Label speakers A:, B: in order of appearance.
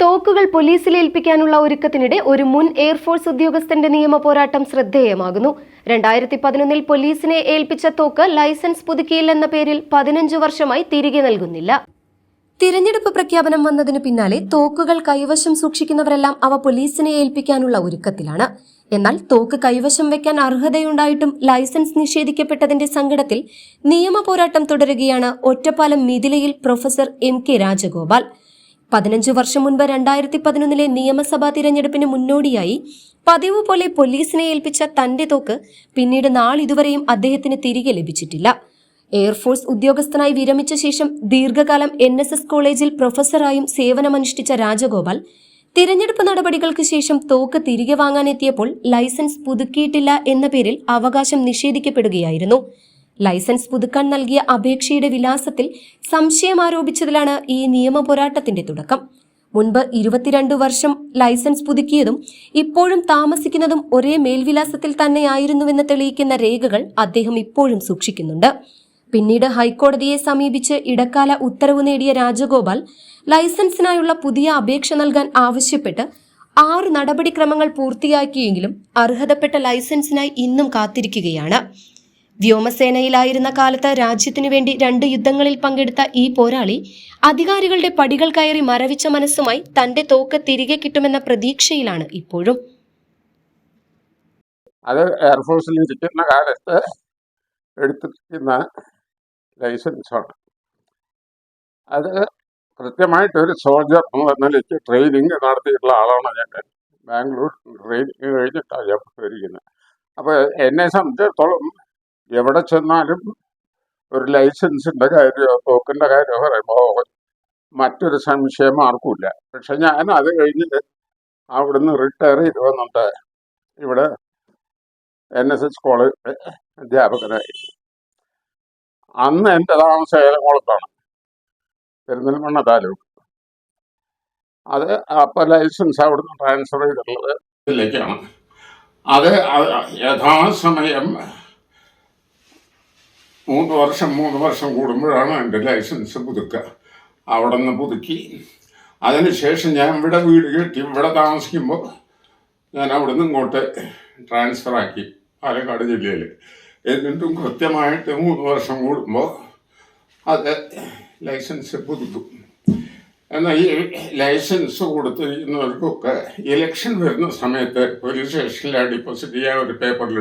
A: തോക്കുകൾ പോലീസിൽ ഏൽപ്പിക്കാനുള്ള ഒരുക്കത്തിനിടെ ഒരു മുൻ എയർഫോഴ്സ് ഉദ്യോഗസ്ഥന്റെ നിയമ പോരാട്ടം ശ്രദ്ധേയമാകുന്നു. രണ്ടായിരത്തി പതിനൊന്നിൽ പോലീസിനെ ഏൽപ്പിച്ച തോക്ക് ലൈസൻസ് പുതുക്കിയില്ലെന്ന പേരിൽ പതിനഞ്ചു വർഷമായി തിരികെ നൽകുന്നില്ല. തിരഞ്ഞെടുപ്പ് പ്രഖ്യാപനം വന്നതിനു പിന്നാലെ തോക്കുകൾ കൈവശം സൂക്ഷിക്കുന്നവരെല്ലാം അവ പോലീസിനെ ഏൽപ്പിക്കാനുള്ള ഒരുക്കത്തിലാണ്. എന്നാൽ തോക്ക് കൈവശം വെക്കാൻ അർഹതയുണ്ടായിട്ടും ലൈസൻസ് നിഷേധിക്കപ്പെട്ടതിന്റെ സങ്കടത്തിൽ നിയമ പോരാട്ടം തുടരുകയാണ് ഒറ്റപ്പാലം മിഥിലയിൽ പ്രൊഫസർ എം കെ രാജഗോപാൽ. പതിനഞ്ചു വർഷം മുൻപ് രണ്ടായിരത്തി പതിനൊന്നിലെ നിയമസഭാ തിരഞ്ഞെടുപ്പിന് മുന്നോടിയായി പതിവ് പോലെ പോലീസിനെ ഏൽപ്പിച്ച തന്റെ തോക്ക് പിന്നീട് നാളിതുവരെയും അദ്ദേഹത്തിന് തിരികെ ലഭിച്ചിട്ടില്ല. എയർഫോഴ്സ് ഉദ്യോഗസ്ഥനായി വിരമിച്ച ശേഷം ദീർഘകാലം എൻ എസ് എസ് കോളേജിൽ പ്രൊഫസറായും സേവനമനുഷ്ഠിച്ച രാജഗോപാൽ തിരഞ്ഞെടുപ്പ് നടപടികൾക്ക് ശേഷം തോക്ക് തിരികെ വാങ്ങാനെത്തിയപ്പോൾ ലൈസൻസ് പുതുക്കിയിട്ടില്ല എന്ന പേരിൽ അവകാശം നിഷേധിക്കപ്പെടുകയായിരുന്നു. ലൈസൻസ് പുതുക്കാൻ നൽകിയ അപേക്ഷയുടെ വിലാസത്തിൽ സംശയം ആരോപിച്ചതിലാണ് ഈ നിയമ പോരാട്ടത്തിന്റെ തുടക്കം. മുൻപ് ഇരുപത്തിരണ്ട് വർഷം ലൈസൻസ് പുതുക്കിയതും ഇപ്പോഴും താമസിക്കുന്നതും ഒരേ മേൽവിലാസത്തിൽ തന്നെയായിരുന്നുവെന്ന് തെളിയിക്കുന്ന രേഖകൾ അദ്ദേഹം ഇപ്പോഴും സൂക്ഷിക്കുന്നുണ്ട്. പിന്നീട് ഹൈക്കോടതിയെ സമീപിച്ച് ഇടക്കാല ഉത്തരവ് നേടിയ രാജഗോപാൽ ലൈസൻസിനായുള്ള പുതിയ അപേക്ഷ നൽകാൻ ആവശ്യപ്പെട്ട് ആറ് നടപടിക്രമങ്ങൾ പൂർത്തിയാക്കിയെങ്കിലും അർഹതപ്പെട്ട ലൈസൻസിനായി ഇന്നും കാത്തിരിക്കുകയാണ്. വ്യോമസേനയിലായിരുന്ന കാലത്ത് രാജ്യത്തിനു വേണ്ടി രണ്ട് യുദ്ധങ്ങളിൽ പങ്കെടുത്ത ഈ പോരാളി അധികാരികളുടെ പടികൾ കയറി മരവിച്ച മനസ്സുമായി തന്റെ തോക്ക് തിരികെ കിട്ടുമെന്ന പ്രതീക്ഷയിലാണ് ഇപ്പോഴും.
B: അത് എയർഫോഴ്സിൽ ഇരിക്കുന്ന കാലത്ത് എടുത്തിരിക്കുന്ന ലൈസൻസാണ് അത് കൃത്യമായിട്ട് ഒരു സോൾജർ എന്നുള്ള നിലയ്ക്ക് ട്രെയിനിങ് നടത്തിയിട്ടുള്ള ആളാണ് ഞാൻ ബാംഗ്ലൂർ ട്രെയിനിങ് കഴിഞ്ഞിട്ടാണ് ഞാൻ പോയിരിക്കുന്നത്. അപ്പോൾ എന്നെ സംബന്ധിച്ചിടത്തോളം എവിടെ ചെന്നാലും ഒരു ലൈസൻസിന്റെ കാര്യമോ തോക്കിന്റെ കാര്യമോ പറയുമ്പോൾ മറ്റൊരു സംശയം ആർക്കുമില്ല. പക്ഷെ ഞാൻ അത് കഴിഞ്ഞ് അവിടുന്ന് റിട്ടയർ ചെയ്ത് വന്നിട്ട് ഇവിടെ എൻ എസ് എസ് കോളേജ് അധ്യാപകനായി. അന്ന് എന്റെ താമസം ഏലംകുളത്താണ് പെരുന്നൽമണ്ണ താലൂക്ക്. അത് അപ്പം ലൈസൻസ് അവിടുന്ന് ട്രാൻസ്ഫർ ചെയ്തിട്ടുള്ളത് ഇതിലേക്കാണ്. അത് യഥാസമയം മൂന്ന് വർഷം മൂന്ന് വർഷം കൂടുമ്പോഴാണ് എന്റെ ലൈസൻസ് പുതുക്കുക. അവിടെ നിന്ന് പുതുക്കി അതിനുശേഷം ഞാൻ ഇവിടെ വീട് കെട്ടി ഇവിടെ താമസിക്കുമ്പോൾ ഞാൻ അവിടെ നിന്ന് ഇങ്ങോട്ട് ട്രാൻസ്ഫറാക്കി പാലക്കാട് ജില്ലയിൽ എന്നിട്ടും കൃത്യമായിട്ട് മൂന്ന് വർഷം കൂടുമ്പോൾ അത് ലൈസൻസ് പുതുക്കും. എന്നാൽ ഈ ലൈസൻസ് കൊടുത്തിരിക്കുന്നവർക്കൊക്കെ ഇലക്ഷൻ വരുന്ന സമയത്ത് പോലീസ് സ്റ്റേഷനിൽ ഡിപ്പോസിറ്റ് ചെയ്യാൻ ഒരു പേപ്പറിൽ